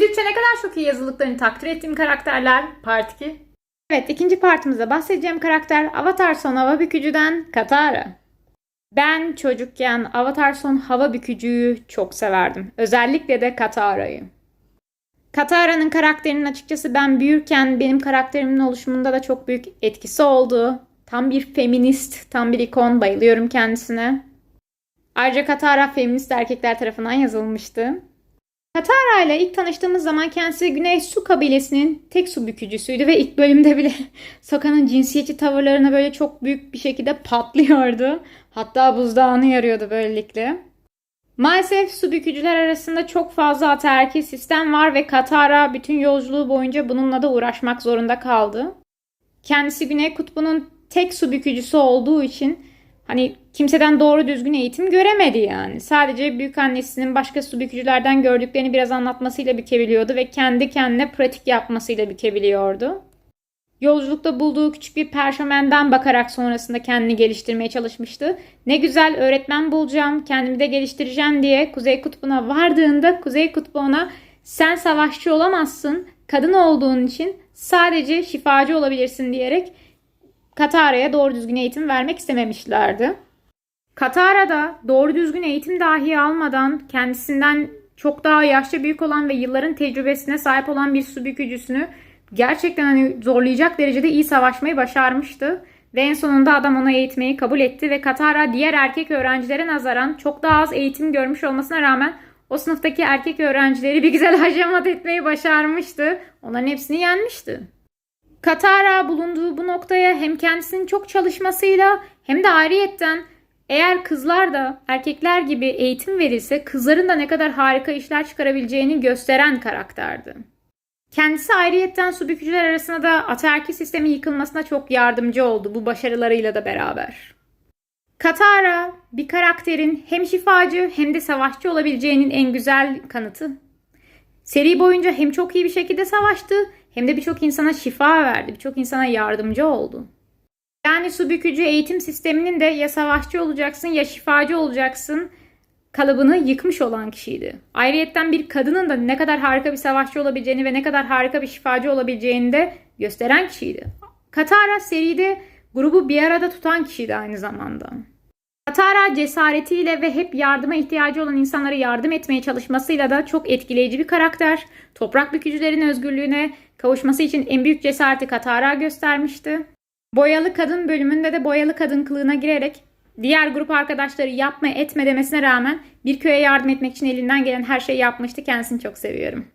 Büyüdükçe ne kadar çok iyi yazıldıklarını takdir ettiğim karakterler Part 2. Evet ikinci partımızda bahsedeceğim karakter Avatar Son Hava Bükücü'den Katara. Ben çocukken Avatar Son Hava Bükücü'yü çok severdim. Özellikle de Katara'yı. Katara'nın karakterinin açıkçası ben büyürken benim karakterimin oluşumunda da çok büyük etkisi oldu. Tam bir feminist, tam bir ikon. Bayılıyorum kendisine. Ayrıca Katara feminist erkekler tarafından yazılmıştı. Katara ile ilk tanıştığımız zaman kendisi Güney Su kabilesinin tek su bükücüsüydü ve ilk bölümde bile Soka'nın cinsiyetçi tavırlarına böyle çok büyük bir şekilde patlıyordu. Hatta buzdağını yarıyordu böylelikle. Maalesef su bükücüler arasında çok fazla ataerkil sistem var ve Katara bütün yolculuğu boyunca bununla da uğraşmak zorunda kaldı. Kendisi Güney Kutbu'nun tek su bükücüsü olduğu için hani kimseden doğru düzgün eğitim göremedi yani. Sadece büyük annesinin başka bükücülerden gördüklerini biraz anlatmasıyla bükebiliyordu ve kendi kendine pratik yapmasıyla bükebiliyordu. Yolculukta bulduğu küçük bir perşemenden bakarak sonrasında kendini geliştirmeye çalışmıştı. Ne güzel öğretmen bulacağım, kendimi de geliştireceğim diye Kuzey Kutbu'na vardığında Kuzey Kutbu ona sen savaşçı olamazsın, kadın olduğun için sadece şifacı olabilirsin diyerek Katara'ya doğru düzgün eğitim vermek istememişlerdi. Katara da doğru düzgün eğitim dahi almadan kendisinden çok daha yaşça büyük olan ve yılların tecrübesine sahip olan bir su bükücüsünü gerçekten hani zorlayacak derecede iyi savaşmayı başarmıştı. Ve en sonunda adam onu eğitmeyi kabul etti ve Katara diğer erkek öğrencilere nazaran çok daha az eğitim görmüş olmasına rağmen o sınıftaki erkek öğrencileri bir güzel hacamat etmeyi başarmıştı. Onların hepsini yenmişti. Katara bulunduğu bu noktaya hem kendisinin çok çalışmasıyla hem de ayrıyetten eğer kızlar da erkekler gibi eğitim verilse kızların da ne kadar harika işler çıkarabileceğini gösteren karakterdi. Kendisi ayrıyetten su bükücüler arasında da ataerkil sistemi yıkılmasına çok yardımcı oldu bu başarılarıyla da beraber. Katara bir karakterin hem şifacı hem de savaşçı olabileceğinin en güzel kanıtı. Seri boyunca hem çok iyi bir şekilde savaştı hem de birçok insana şifa verdi, birçok insana yardımcı oldu. Yani su bükücü eğitim sisteminin de ya savaşçı olacaksın ya şifacı olacaksın kalıbını yıkmış olan kişiydi. Ayrıyetten bir kadının da ne kadar harika bir savaşçı olabileceğini ve ne kadar harika bir şifacı olabileceğini de gösteren kişiydi. Katara seride grubu bir arada tutan kişiydi aynı zamanda. Katara cesaretiyle ve hep yardıma ihtiyacı olan insanlara yardım etmeye çalışmasıyla da çok etkileyici bir karakter. Toprak bükücülerin özgürlüğüne kavuşması için en büyük cesareti Katara göstermişti. Boyalı kadın bölümünde de boyalı kadın kılığına girerek diğer grup arkadaşları yapma etme demesine rağmen bir köye yardım etmek için elinden gelen her şeyi yapmıştı. Kendisini çok seviyorum.